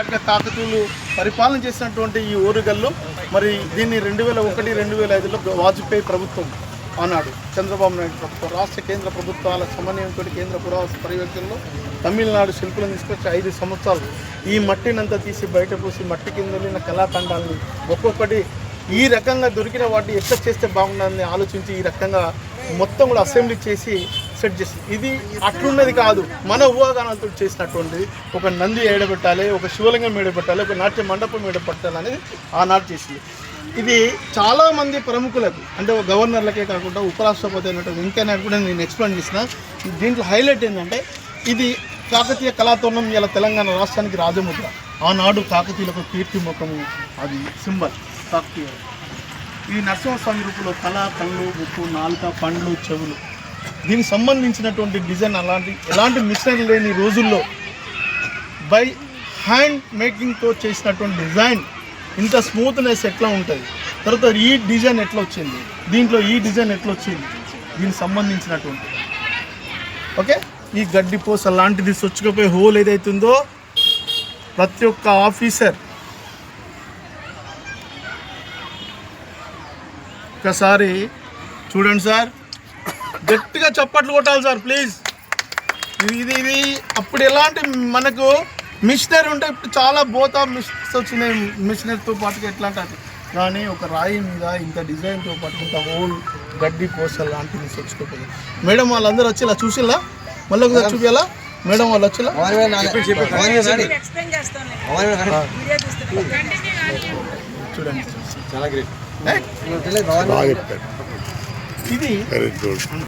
నాటిగా కాకతీయులు పరిపాలన చేసినటువంటి ఈ ఓరుగల్లో మరి దీన్ని రెండు వేల ఒకటి రెండు వేల ఐదులో వాజ్పేయి ప్రభుత్వం ఆనాడు చంద్రబాబు నాయుడు ప్రభుత్వం రాష్ట్ర కేంద్ర ప్రభుత్వాల సమన్వయంతో కేంద్ర పురావస్తు పర్యవేక్షణలో తమిళనాడు శిల్పులను తీసుకొచ్చి ఐదు సంవత్సరాలు ఈ మట్టినంతా తీసి బయట పోసి మట్టి కింద వెళ్ళిన కళాఖండాలని ఒక్కొక్కటి ఈ రకంగా దొరికిన వాటిని ఎట్లా చేస్తే బాగుండాలని ఆలోచించి ఈ రకంగా మొత్తం కూడా అసెంబ్లీ చేసి సెట్ చేసింది ఇది అట్లున్నది కాదు. మన ఊహాగానాలతో చేసినటువంటిది. ఒక నంది ఏడబెట్టాలి ఒక శివలింగం ఏడబెట్టాలి ఒక నాట్య మండపం ఏడబెట్టాలి అనేది ఆనాడు చేసింది. ఇది చాలామంది ప్రముఖులకు అంటే గవర్నర్లకే కాకుండా ఉపరాష్ట్రపతి అయినటువంటి వెంకయ్య నాయుడు కూడా నేను ఎక్స్ప్లెయిన్ చేసిన దీంట్లో హైలైట్ ఏంటంటే ఇది కాకతీయ కళాతోరణం ఇలా తెలంగాణ రాష్ట్రానికి రాజముద్ర. ఆనాడు కాకతీయులకు కీర్తి ముఖము అది సింబల్ కాకతీయ ఈ నరసింహస్వామి రూపంలో తల కళ్ళు ముక్కు నాలుక పండ్లు చెవులు. దీనికి సంబంధించినటువంటి డిజైన్ అలాంటి ఎలాంటి మిషన్ లేని రోజుల్లో బై హ్యాండ్ మేకింగ్తో చేసినటువంటి డిజైన్ ఇంత స్మూత్నెస్ ఎట్లా ఉంటుంది? తర్వాత ఈ డిజైన్ ఎట్లా వచ్చింది? దీంట్లో ఈ డిజైన్ ఎట్లా వచ్చింది? దీనికి సంబంధించినటువంటి. ఓకే? ఈ గడ్డి పోస లాంటిది సొచ్చుకపోయి హోల్ ఏదైతుందో ప్రతి ఒక్క ఆఫీసర్ ఒకసారి చూడండి సార్. గట్టిగా చప్పట్లు కొట్టాలి సార్ ప్లీజ్ ఇది ఇది అప్పుడు ఎలాంటి మనకు మిషనరీ ఉంటే ఇప్పుడు చాలా బోతా మిషన్స్ వచ్చినాయి. మిషనరీతో పాటుగా ఎట్లా అంటే కానీ ఒక రాయి మీద ఇంత డిజైన్తో పాటు ఇంత హోల్ గడ్డి పోస లాంటివి వచ్చుకోపోయింది మేడం వాళ్ళందరూ వచ్చి ఇలా చూసిలా? మళ్ళీ ఒకసారి చూపించాలా మేడం వాళ్ళు వచ్చిలా? ఎక్స్ప్లెయిన్ చేస్తాను వీడియో చూస్తున్నాను చూడండి. చాలా గ్రేట్ ఏ? ఇది